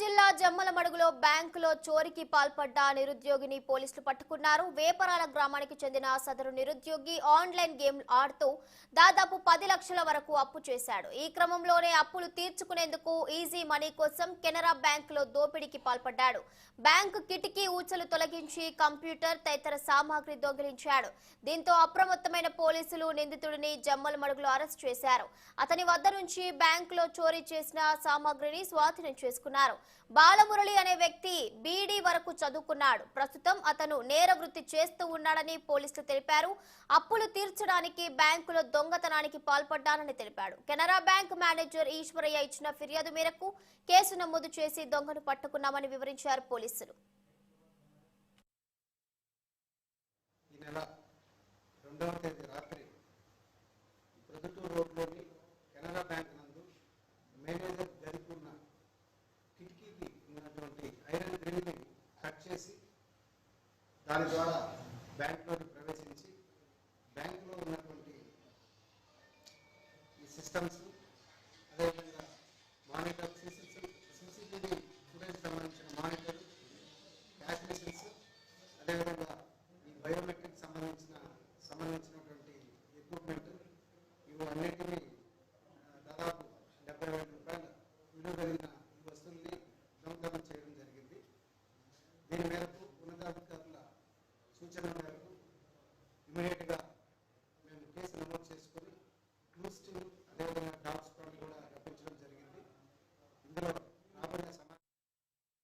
జిల్లా జమ్మలమడుగులో బ్యాంకులో చోరికి పాల్పడ్డ నిరుద్యోగిని పోలీసులు పట్టుకున్నారు. వేపరాల గ్రామానికి చెందిన సదరు నిరుద్యోగి ఆన్లైన్ గేమ్ ఆడుతూ దాదాపు పది లక్షల వరకు అప్పు చేశాడు. ఈ క్రమంలోనే అప్పులు తీర్చుకునేందుకు ఈజీ మనీ కోసం కెనరా బ్యాంకులో దోపిడీకి పాల్పడ్డాడు. బ్యాంకు కిటికీ ఊచలు తొలగించి కంప్యూటర్ తదితర సామాగ్రి దొంగిలించాడు. దీంతో అప్రమత్తమైన పోలీసులు నిందితుడిని జమ్మలమడుగులో అరెస్ట్ చేశారు. అతని వద్ద నుంచి బ్యాంకులో చోరీ చేసిన సామాగ్రిని స్వాధీనం చేసుకున్నారు. బాలమురళి అనే వ్యక్తి బీడీ వరకు చదువుకున్నాడు. ప్రస్తుతం అతను నేర వృత్తి చేస్తూ ఉన్నాడని పోలీసులు తెలిపారు. అప్పులు తీర్చడానికి బ్యాంకులో దొంగతనానికి పాల్పడ్డానని తెలిపాడు. కెనరా బ్యాంక్ మేనేజర్ ఈశ్వరయ్య ఇచ్చిన ఫిర్యాదు మేరకు కేసు నమోదు చేసి దొంగను పట్టుకున్నామని వివరించారు పోలీసులు. ఈ నెల రెండవ తేదీ కిటికీకి ఉన్నటువంటి ఐరన్ గ్రిల్ని కట్ చేసి దాని ద్వారా బ్యాంకులోకి ప్రవేశించి బ్యాంకులో ఉన్నటువంటి ఈ సిస్టమ్స్ అదేవిధంగా మానిటర్ సీసీటీవీ ఫుటేజ్ సంబంధించిన మానిటర్ క్యాష్ మిషన్స్ అదేవిధంగా ఈ బయోమెట్రిక్ సంబంధించిన సంబంధించినటువంటి ఎక్విప్మెంట్ ఇవి అన్నిటినీ దీని మేరకు ఉన్నతాధికారుల సూచన మేరకు ఇమీడియట్గా